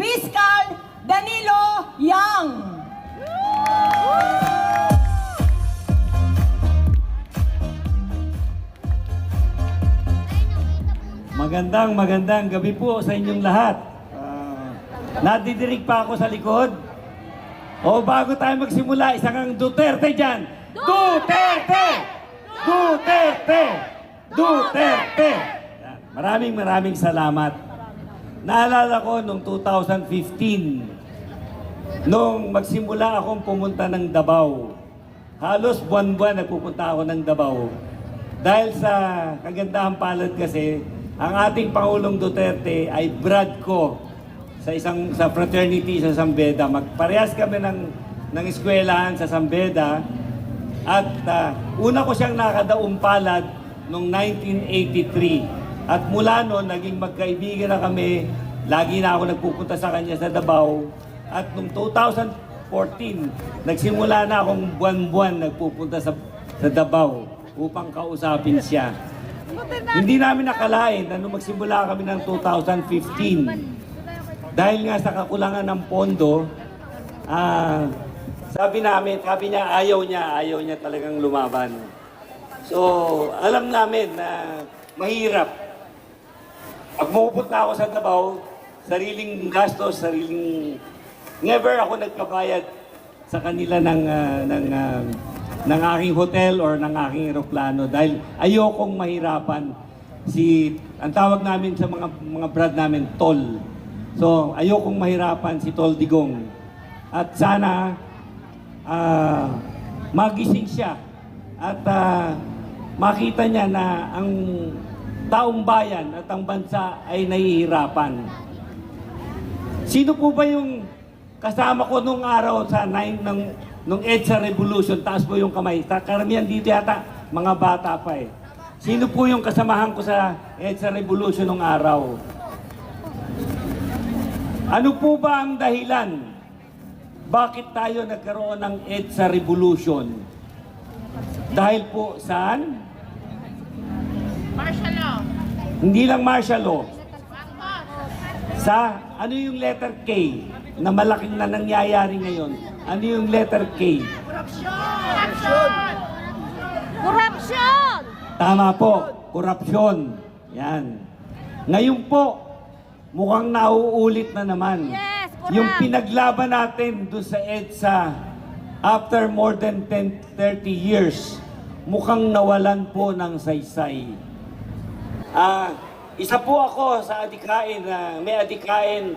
Fiscal Danilo Yang. Magandang magandang gabi po sa inyong lahat. Ah, nadidirig pa ako sa likod. O bago tayo magsimula, isang ang Duterte dyan. Duterte! Duterte! Duterte! Yan. Maraming maraming salamat. Naalala ko noong 2015, nung magsimula akong pumunta ng Davao. Halos buwan-buwan nagpupunta ako ng Davao. Dahil sa kagandahan palad kasi, ang ating Pangulong Duterte ay brad ko sa isang sa fraternity sa Sambeda. Magparehas kami ng ng eskwelahan sa Sambeda at ah, una ko siyang nakadaong palad noong 1983. At mula noon, naging magkaibigan na kami. Lagi na ako nagpupunta sa kanya sa Davao. At noong 2014, nagsimula na akong buwan-buwan nagpupunta sa, sa Davao upang kausapin siya. Hindi namin nakalain na nung magsimula kami ng 2015, dahil nga sa kakulangan ng pondo, ah, sabi namin, sabi niya ayaw niya, ayaw niya talagang lumaban. So, alam namin na mahirap. Pag maupunta ako sa Davao, sariling gastos, sariling... Never ako nagpabayad sa kanila ng, ah, ng, ah, ng aking hotel or ng aking eroplano dahil ayokong mahirapan si ang tawag namin sa mga mga brad namin tol. So ayokong mahirapan si Tol Digong. At sana ah, magising siya at ah, makita niya na ang taong bayan at ang bansa ay nahihirapan. Sino po ba yung kasama ko nung araw sa 9 ng nung EDSA Revolution? Taas po yung kamay. Karamihan dito yata, mga bata pa eh. Sino po yung kasamahan ko sa EDSA Revolution nung araw? Ano po ba ang dahilan? Bakit tayo nagkaroon ng EDSA Revolution? Dahil po saan? Martial law. Hindi lang martial law. Sa ano yung letter K na malaking na nangyayari ngayon? Ano yung letter K? Corruption. Corruption. Tama po, korupsyon. Yan. Ngayon po, mukhang nauulit na naman. Yes. Yung pinaglaban natin doon sa EDSA, after more than 10, 30 years, mukhang nawalan po ng saysay. Ah, isa po ako sa adikain na may adikain